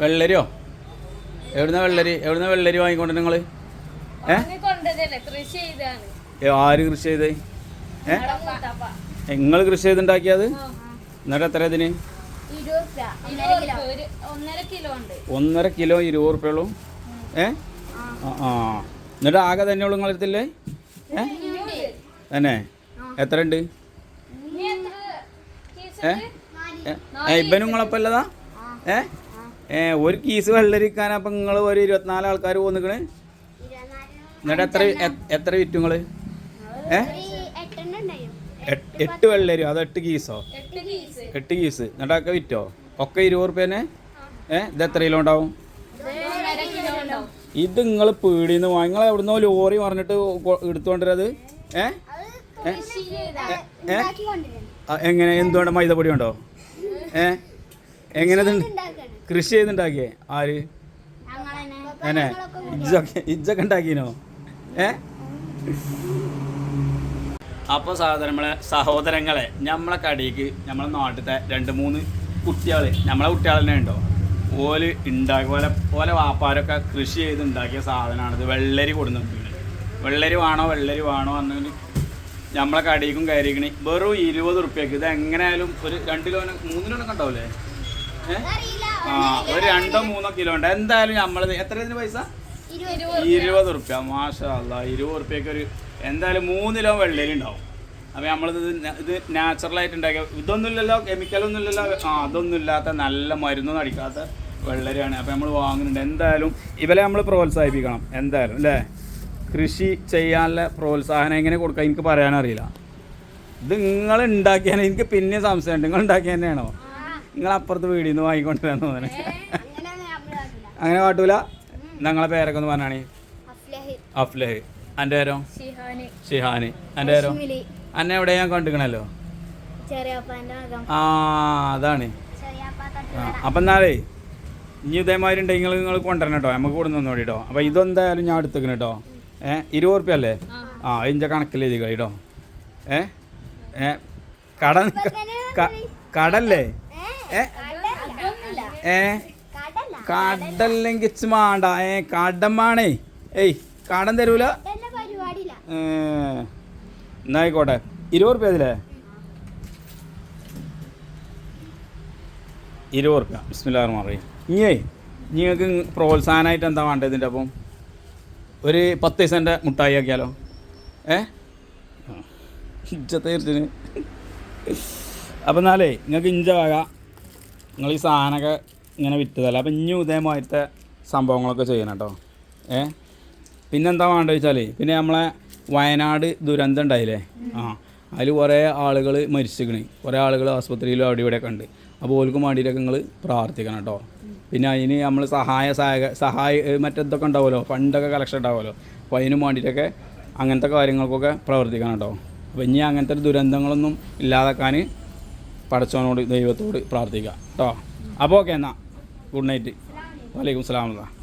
വെള്ളരിയോ? എവിടുന്ന വെള്ളരി? എവിടുന്ന വെള്ളരി വാങ്ങിക്കൊണ്ട് നിങ്ങൾ ഏ? ആര് കൃഷി ചെയ്തേ? ഏ? നിങ്ങൾ കൃഷി ചെയ്തുണ്ടാക്കിയത്. എന്നിട്ട് എത്ര ഇതിന്? ഒന്നര കിലോ. ഉണ്ട്. ഒന്നര കിലോ ഇരുപത് റുപ്യ ഉള്ളൂ. ഏ? ആ ആ. എന്നിട്ട് ആകെ തന്നെ ഉള്ളു നിങ്ങൾ എടുത്തില്ലേ ഏ? തന്നെ? എത്ര ഉണ്ട്? ഏ? നിങ്ങളപ്പല്ലതാ ഇവനും നിങ്ങളപ്പം അല്ലതാ ഏ ഏ? ഒരു കീസ് വെള്ളരിക്കാൻ അപ്പം നിങ്ങൾ ഒരു ഇരുപത്തിനാല് ആൾക്കാർ പോന്നിക്കണ്? എന്നിട്ട് എത്ര എത്ര വിറ്റു നിങ്ങൾ ഏ? എട്ട് വെള്ളരി അത് എട്ട് കീസോ എട്ട് കേസ് എന്നിട്ടൊക്കെ വിറ്റോ? ഒക്കെ ഇരുപത് റുപ്യേനെ? ഏ ഇത് എത്ര കിലോ ഉണ്ടാവും? ഇത് നിങ്ങൾ പീടിന്ന് വാങ്ങി നിങ്ങൾ എവിടുന്നോ ലോറി പറഞ്ഞിട്ട് എടുത്തുകൊണ്ടിരത് ഏ? എങ്ങനെ? എന്തുകൊണ്ട് മൈദപ്പൊടി ഉണ്ടോ ഏ? എങ്ങനെ കൃഷി ചെയ്തുണ്ടാക്കിയേ ആര്? എന്നെ? ഇജ്ജൊക്കെ ഇജ്ജൊക്കെ ഉണ്ടാക്കീനോ? ഏ? അപ്പോൾ സഹോദരങ്ങളെ സഹോദരങ്ങളെ നമ്മളെ കടിക്ക് നമ്മളെ നാട്ടിലത്തെ രണ്ട് മൂന്ന് കുട്ടികൾ നമ്മളെ കുട്ടികൾ തന്നെ ഉണ്ടോ? ഓൽ ഉണ്ടാക്കി ഓലെ ഓലെ വാപ്പാരൊക്കെ കൃഷി ചെയ്ത് ഉണ്ടാക്കിയ സാധനമാണിത് വെള്ളരി കൊടുന്നിട്ടുണ്ട് വെള്ളരി വേണോ വെള്ളരി വേണോ എന്നു നമ്മളെ കടിക്കും കയറിക്കണി വെറും ഇരുപത് റുപ്യക്ക്. ഇത് എങ്ങനെയായാലും ഒരു രണ്ട് കിലോന് മൂന്ന് കിലോനൊക്കെ ഉണ്ടാവില്ലേ ആ ഒരു രണ്ടോ മൂന്നോ കിലോ ഉണ്ട്. എന്തായാലും നമ്മൾ എത്ര ഇതിന് പൈസ? ഇരുപത് റുപ്യ. മാഷല്ല ഇരുപത് റുപ്യക്ക് ഒരു എന്തായാലും മൂന്ന് കിലോ വെള്ളരി ഉണ്ടാവും. അപ്പോൾ നമ്മളിത് ഇത് നാച്ചുറലായിട്ട് ഉണ്ടാക്കിയ ഇതൊന്നുമില്ലല്ലോ കെമിക്കലൊന്നും ഇല്ലല്ലോ ആ അതൊന്നും ഇല്ലാത്ത നല്ല മരുന്നൊന്നും അടിക്കാത്ത വെള്ളരിയാണ്. അപ്പോൾ നമ്മൾ വാങ്ങുന്നുണ്ട്. എന്തായാലും ഇവരെ നമ്മൾ പ്രോത്സാഹിപ്പിക്കണം. എന്തായാലും അല്ലേ? കൃഷി ചെയ്യാനുള്ള പ്രോത്സാഹനം എങ്ങനെ കൊടുക്കുക എനിക്ക് പറയാനറിയില്ല. ഇത് നിങ്ങൾ ഉണ്ടാക്കിയാൽ എനിക്ക് പിന്നെ സംശയമുണ്ട്. നിങ്ങൾ ഉണ്ടാക്കിയ തന്നെയാണോ? നിങ്ങൾ അപ്പുറത്ത് വീടിൽ നിന്ന് വാങ്ങിക്കൊണ്ടിരാന്ന് തോന്നണേ അങ്ങനെ കാട്ടൂല? ഞങ്ങളെ പേരൊക്കെ ഒന്ന് പറഞ്ഞാണേ. അഫ്ലഹ്. അന്റെ പേരോ? ഷിഹാന്. അന്റെ പേരോ? അന്നെ എവിടെ ഞാൻ കണ്ടിരിക്കണല്ലോ ആ അതാണ്. അപ്പം എന്നാലേ ഇനി ഇതേമാതിരി ഉണ്ടെങ്കിൽ നിങ്ങൾ കൊണ്ടുവരണം കേട്ടോ. നമുക്ക് കൊടുന്നു കേട്ടോ. അപ്പം ഇതെന്തായാലും ഞാൻ എടുത്തേക്കണം കേട്ടോ. ഏ ഇരുപത് ഉറുപ്പ്യ അല്ലേ? ആ. ഇതിന്റെ കണക്കിൽ എഴുതി കേട്ടോ. ഏ ഏ കട കടല്ലേ? കടല്ലെങ്കിൽ മാണ്ട. ഏ കടമാണേ. ഏയ് കടം തരൂല. എന്നായിക്കോട്ടെ. ഇരുപത് റുപ്യ അതിലേ? ഇരുപത് റുപ്യ. ബിസ്മില്ലാർ മാറി ഇനിയേ നിങ്ങൾക്ക് പ്രോത്സാഹനമായിട്ട് എന്താ വേണ്ടത് ഇതിന്റെ അപ്പം ഒരു പത്ത് പൈസന്റെ മുട്ടായി ആക്കിയാലോ? ഏ? ഇജ്ജത്തെ തീർച്ചന് അപ്പം എന്നാലേ നിങ്ങൾക്ക് ഇഞ്ച വക നിങ്ങൾ ഈ സാധനമൊക്കെ ഇങ്ങനെ വിറ്റതല്ല? അപ്പം ഇനിയും ഇതേമാതിരത്തെ സംഭവങ്ങളൊക്കെ ചെയ്യണം കേട്ടോ. ഏ? പിന്നെന്താ വേണ്ടത് വെച്ചാൽ പിന്നെ നമ്മളെ വയനാട് ദുരന്തം ഉണ്ടായില്ലേ? ആ. അതിൽ കുറേ ആളുകൾ മരിച്ചിക്കണ് കുറേ ആളുകൾ ആസ്പത്രിയിലും അവിടെ ഇവിടെയൊക്കെ ഉണ്ട്. അപ്പോൾ ഓൽക്കും വേണ്ടിയിട്ടൊക്കെ നിങ്ങൾ പ്രാർത്ഥിക്കണം കേട്ടോ. പിന്നെ അതിന് നമ്മൾ സഹായ സഹായ സഹായ മറ്റെന്തൊക്കെ ഉണ്ടാവുമല്ലോ? ഫണ്ടൊക്കെ കളക്ഷൻ ഉണ്ടാവുമല്ലോ? അപ്പോൾ അതിനും വേണ്ടിയിട്ടൊക്കെ അങ്ങനത്തെ കാര്യങ്ങൾക്കൊക്കെ പ്രവർത്തിക്കണം കേട്ടോ. അപ്പോൾ ഇനി അങ്ങനത്തെ ദുരന്തങ്ങളൊന്നും ഇല്ലാതാക്കാൻ പടച്ചവനോട് ദൈവത്തോട് പ്രാർത്ഥിക്കാം കേട്ടോ അപ്പോൾ ഓക്കെ എന്നാൽ ഗുഡ് നൈറ്റ്. വലൈക്കും സ്ലാം.